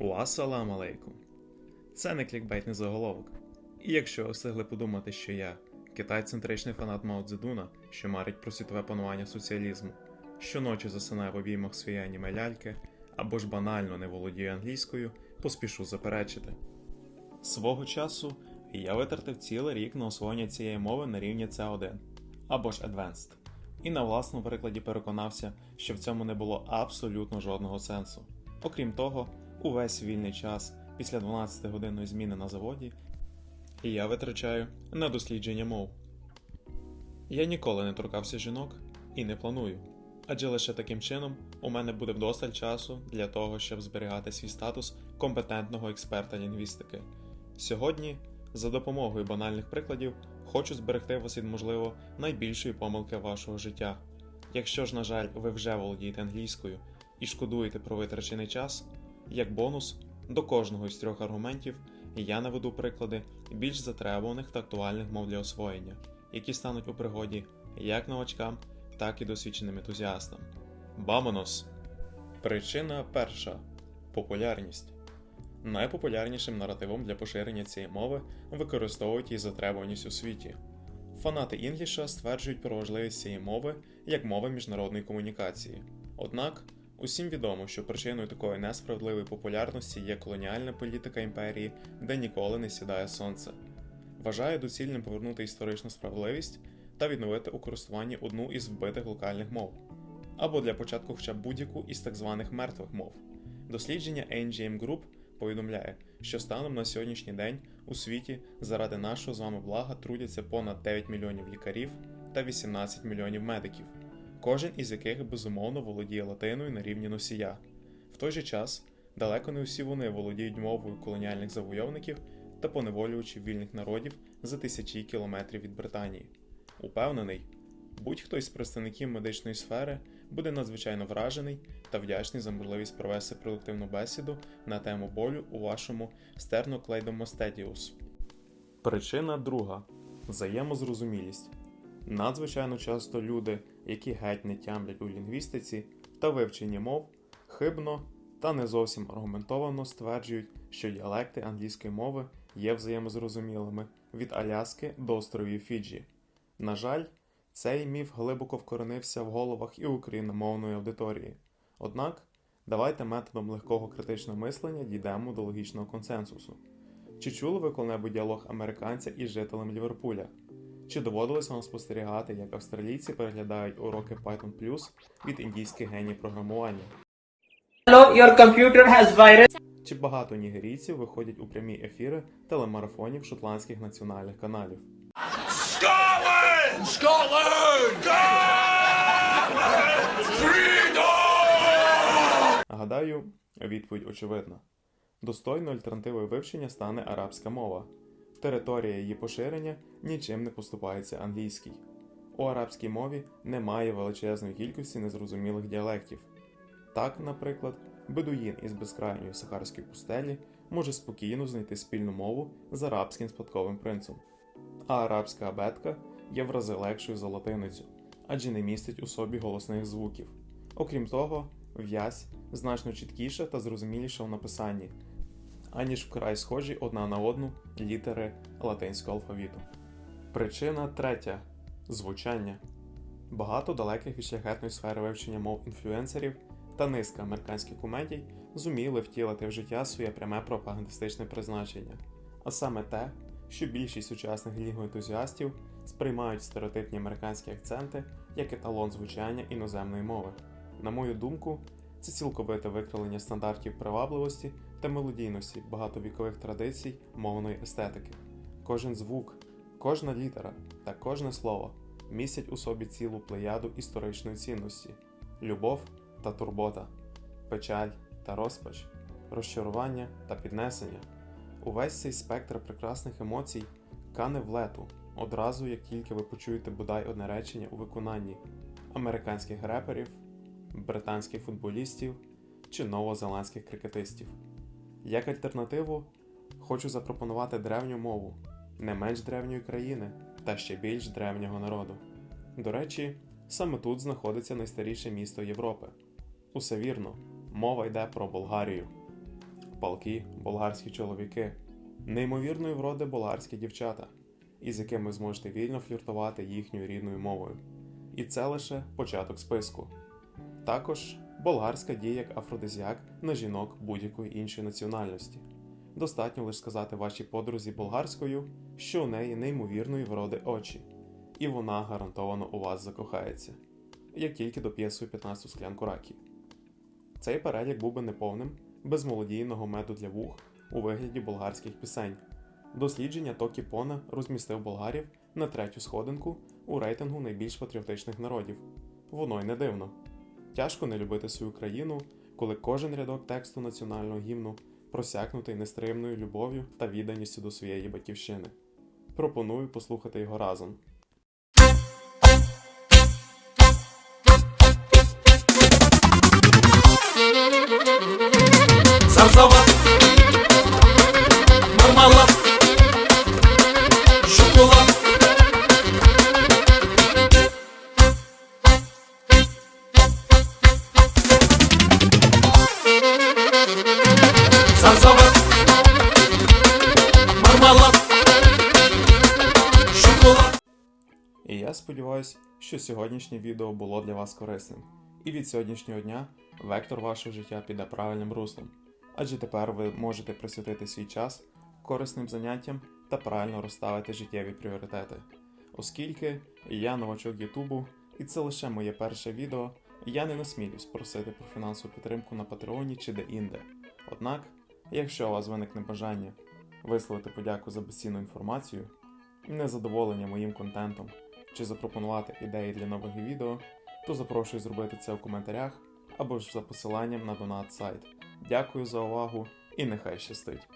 Уассалам алейкум. Це не клікбейтний заголовок. І якщо ви встигли подумати, що я китай-центричний фанат Мао Цзедуна, що марить про світове панування соціалізму, щоночі засинає в обіймах своєї аніме ляльки, або ж банально не володіє англійською, поспішу заперечити. Свого часу я витратив цілий рік на освоєння цієї мови на рівні C1 або ж Advanced, і на власному прикладі переконався, що в цьому не було абсолютно жодного сенсу. Окрім того, увесь вільний час після 12-годинної зміни на заводі і я витрачаю на дослідження мов. Я ніколи не торкався жінок і не планую, адже лише таким чином у мене буде вдосталь часу для того, щоб зберігати свій статус компетентного експерта лінгвістики. Сьогодні, за допомогою банальних прикладів, хочу зберегти вас від, можливо, найбільшої помилки вашого життя. Якщо ж, на жаль, ви вже володієте англійською і шкодуєте про витрачений час, як бонус до кожного із трьох аргументів я наведу приклади більш затребуваних та актуальних мов для освоєння, які стануть у пригоді як новачкам, так і досвідченим ентузіастам. Бамонос! Причина перша популярність. Найпопулярнішим наративом для поширення цієї мови використовують її затребуваність у світі. Фанати інгліша стверджують про важливість цієї мови як мови міжнародної комунікації. Однак, усім відомо, що причиною такої несправедливої популярності є колоніальна політика імперії, де ніколи не сідає сонце. Вважаю доцільним повернути історичну справедливість та відновити у користуванні одну із вбитих локальних мов, або для початку хоча б будь-яку із так званих мертвих мов. Дослідження NGM Group повідомляє, що станом на сьогоднішній день у світі заради нашого з вами блага трудяться понад 9 мільйонів лікарів та 18 мільйонів медиків, кожен із яких безумовно володіє латиною на рівні носія. В той же час далеко не усі вони володіють мовою колоніальних завойовників та поневолювачів вільних народів за тисячі кілометрів від Британії. Упевнений, будь-хто із представників медичної сфери буде надзвичайно вражений та вдячний за можливість провести продуктивну бесіду на тему болю у вашому стерноклейдомастедіус. Причина друга взаємозрозумілість. Надзвичайно часто люди, які геть не тямлять у лінгвістиці та вивченні мов, хибно та не зовсім аргументовано стверджують, що діалекти англійської мови є взаємозрозумілими від Аляски до островів Фіджі. На жаль, цей міф глибоко вкоренився в головах і україномовної аудиторії. Однак, давайте методом легкого критичного мислення дійдемо до логічного консенсусу. Чи чули ви коли-небудь діалог американця із жителем Ліверпуля? Чи доводилось вам спостерігати, як австралійці переглядають уроки Python Plus від індійських геній програмування? Hello, your computer has virus. Чи багато нігерійців виходять у прямі ефіри телемарафонів шотландських національних каналів? Scotland! Scotland! Freedom! Гадаю, відповідь очевидна. Достойною альтернативою вивчення стане арабська мова. Територія її поширення нічим не поступається англійській. У арабській мові немає величезної кількості незрозумілих діалектів. Так, наприклад, бедуїн із безкрайньої сахарської пустелі може спокійно знайти спільну мову з арабським спадковим принцем. А арабська абетка є в рази легшою за латиницю, адже не містить у собі голосних звуків. Окрім того, в'язь значно чіткіша та зрозуміліша в написанні, аніж вкрай схожі одна на одну літери латинського алфавіту. Причина третя звучання. Багато далеких від шляхетної сфери вивчення мов інфлюенсерів та низка американських комедій зуміли втілити в життя своє пряме пропагандистичне призначення, а саме те, що більшість сучасних лінгоентузіастів сприймають стереотипні американські акценти як еталон звучання іноземної мови. На мою думку, це цілковите викривлення стандартів привабливості та мелодійності багатовікових традицій мовної естетики. Кожен звук, кожна літера та кожне слово містять у собі цілу плеяду історичної цінності, любов та турбота, печаль та розпач, розчарування та піднесення. Увесь цей спектр прекрасних емоцій кане в лету одразу, як тільки ви почуєте бодай одне речення у виконанні американських реперів, британських футболістів чи новозеландських крикетистів. Як альтернативу, хочу запропонувати древню мову не менш древньої країни та ще більш древнього народу. До речі, саме тут знаходиться найстаріше місто Європи. Усе вірно, мова йде про Болгарію. палкі болгарські чоловіки, неймовірної вроди болгарські дівчата, із якими зможете вільно фліртувати їхньою рідною мовою. І це лише початок списку. Також болгарська діє як афродизіак на жінок будь-якої іншої національності. Достатньо лише сказати вашій подрузі болгарською, що у неї неймовірної вроди очі, і вона гарантовано у вас закохається, як тільки доп'є свою 15 склянку раків. Цей перелік був би неповним без молодійного меду для вух у вигляді болгарських пісень. Дослідження Токі Пона розмістив болгарів на третю сходинку у рейтингу найбільш патріотичних народів. Воно й не дивно. Тяжко не любити свою країну, коли кожен рядок тексту національного гімну просякнутий нестримною любов'ю та відданістю до своєї батьківщини. Пропоную послухати його разом. І я сподіваюся, що сьогоднішнє відео було для вас корисним. І від сьогоднішнього дня вектор вашого життя піде правильним руслом. Адже тепер ви можете присвятити свій час корисним заняттям та правильно розставити життєві пріоритети. Оскільки я новачок Ютубу, і це лише моє перше відео, я не насмілюсь просити про фінансову підтримку на Патреоні чи де-інде. Однак, якщо у вас виникне бажання висловити подяку за безцінну інформацію, незадоволення моїм контентом чи запропонувати ідеї для нових відео, то запрошую зробити це у коментарях або ж за посиланням на донат сайт. Дякую за увагу і нехай щастить!